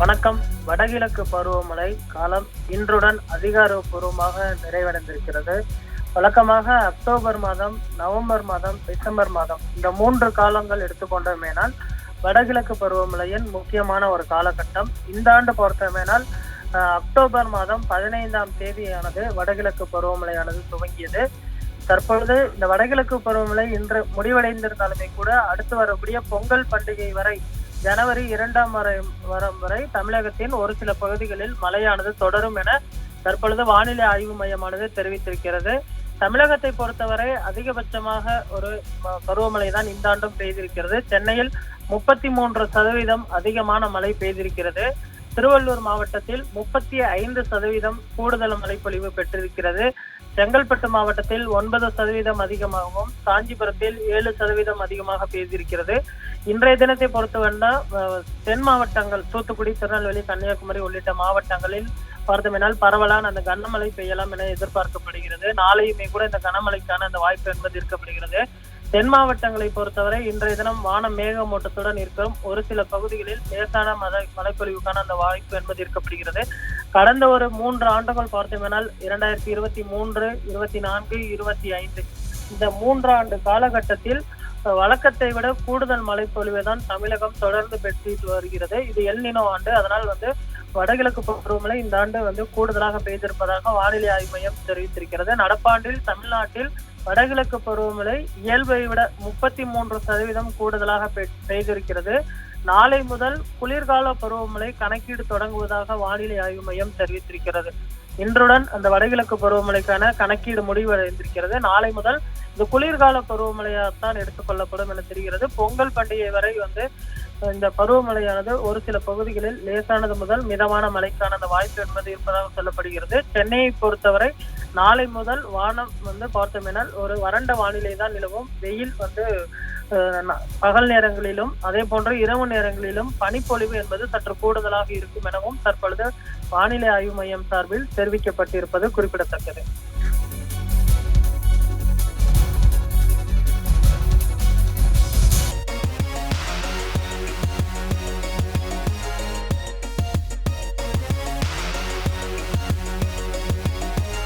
வணக்கம். வடகிழக்கு பருவமழை காலம் இன்றுடன் அதிகாரப்பூர்வமாக நிறைவடைந்திருக்கிறது. வழக்கமாக அக்டோபர் மாதம் நவம்பர் மாதம் டிசம்பர் மாதம் இந்த மூன்று காலங்கள் எடுத்துக்கொண்டோமேனால் வடகிழக்கு பருவமழையின் முக்கியமான ஒரு காலகட்டம். இந்த ஆண்டு பொறுத்தமேனால் அக்டோபர் மாதம் பதினைந்தாம் தேதியானது வடகிழக்கு பருவமழையானது துவங்கியது. தற்பொழுது இந்த வடகிழக்கு பருவமழை இன்று முடிவடைந்திருந்தாலுமே கூட அடுத்து வரக்கூடிய பொங்கல் பண்டிகை வரை ஜனவரி இரண்டாம் வரை வாரம் வரை தமிழகத்தின் ஒரு சில பகுதிகளில் மழையானது தொடரும் என தற்பொழுது வானிலை ஆய்வு மையமானது தெரிவித்திருக்கிறது. தமிழகத்தை பொறுத்தவரை அதிகபட்சமாக ஒரு பருவமழை தான் இந்த ஆண்டும் பெய்திருக்கிறது. சென்னையில் முப்பத்தி மூன்று சதவீதம் அதிகமான மழை பெய்திருக்கிறது. திருவள்ளூர் மாவட்டத்தில் முப்பத்தி ஐந்து சதவீதம் கூடுதல் மழைப்பொழிவு பெற்றிருக்கிறது. செங்கல்பட்டு மாவட்டத்தில் ஒன்பது சதவீதம் அதிகமாகவும் காஞ்சிபுரத்தில் ஏழு சதவீதம் அதிகமாக பெய்திருக்கிறது. இன்றைய தினத்தை பொறுத்தவரை தென் மாவட்டங்கள் தூத்துக்குடி திருநெல்வேலி கன்னியாகுமரி உள்ளிட்ட மாவட்டங்களில் பார்த்தோமெனால் பரவலான அந்த கனமழை பெய்யலாம் என எதிர்பார்க்கப்படுகிறது. நாளையுமே கூட இந்த கனமழைக்கான அந்த வாய்ப்பு என்பது இருக்கப்படுகிறது தென் மாவட்டங்களை பொறுத்தவரை இன்றைய தினம் வான மேகமூட்டத்துடன் இருக்கும். ஒரு சில பகுதிகளில் லேசான மத மழைப்பொழிவுக்கான அந்த வாய்ப்பு என்பது இருக்கப்படுகிறது கடந்த ஒரு மூன்று ஆண்டுகள் பார்த்தோமெனால் இரண்டாயிரத்தி இருபத்தி மூன்று இருபத்தி நான்கு இருபத்தி ஐந்து. இந்த மூன்று ஆண்டு காலகட்டத்தில் வழக்கத்தை விட கூடுதல் மழைப்பொழிவை தான் தமிழகம் தொடர்ந்து பெற்று வருகிறது. இது எல்நினோ ஆண்டு. அதனால் வந்து வடகிழக்கு பருவமழை இந்த ஆண்டு வந்து கூடுதலாக பெய்திருப்பதாக வானிலை ஆய்வு மையம் தெரிவித்திருக்கிறது. நடப்பாண்டில் தமிழ்நாட்டில் வடகிழக்கு பருவமழை இயல்பை விட முப்பத்தி மூன்று சதவீதம் கூடுதலாக பெய்திருக்கிறது. நாளை முதல் குளிர்கால பருவமழை கணக்கீடு தொடங்குவதாக வானிலை ஆய்வு மையம் தெரிவித்திருக்கிறது. இன்றுடன் அந்த வடகிழக்கு பருவமழைக்கான கணக்கீடு முடிவடைந்திருக்கிறது. நாளை முதல் இந்த குளிர்கால பருவமழையாகத்தான் எடுத்துக்கொள்ளப்படும் என தெரிகிறது. பொங்கல் பண்டிகை வரை வந்து இந்த பருவமழையானது ஒரு சில பகுதிகளில் லேசானது முதல் மிதமான மழைக்கான அந்த வாய்ப்பு என்பது இருப்பதாக சொல்லப்படுகிறது. சென்னையை பொறுத்தவரை நாளை முதல் வானம் வந்து பார்த்தோமேனால் ஒரு வறண்ட வானிலை தான் நிலவும். வெயில் வந்து ந- பகல் நேரங்களிலும் அதே போன்று இரவு நேரங்களிலும் பனிப்பொழிவு என்பது சற்று கூடுதலாக இருக்கும் எனவும் தற்பொழுது வானிலை ஆய்வு மையம் சார்பில் தெரிவிக்கப்பட்டிருப்பது குறிப்பிடத்தக்கது.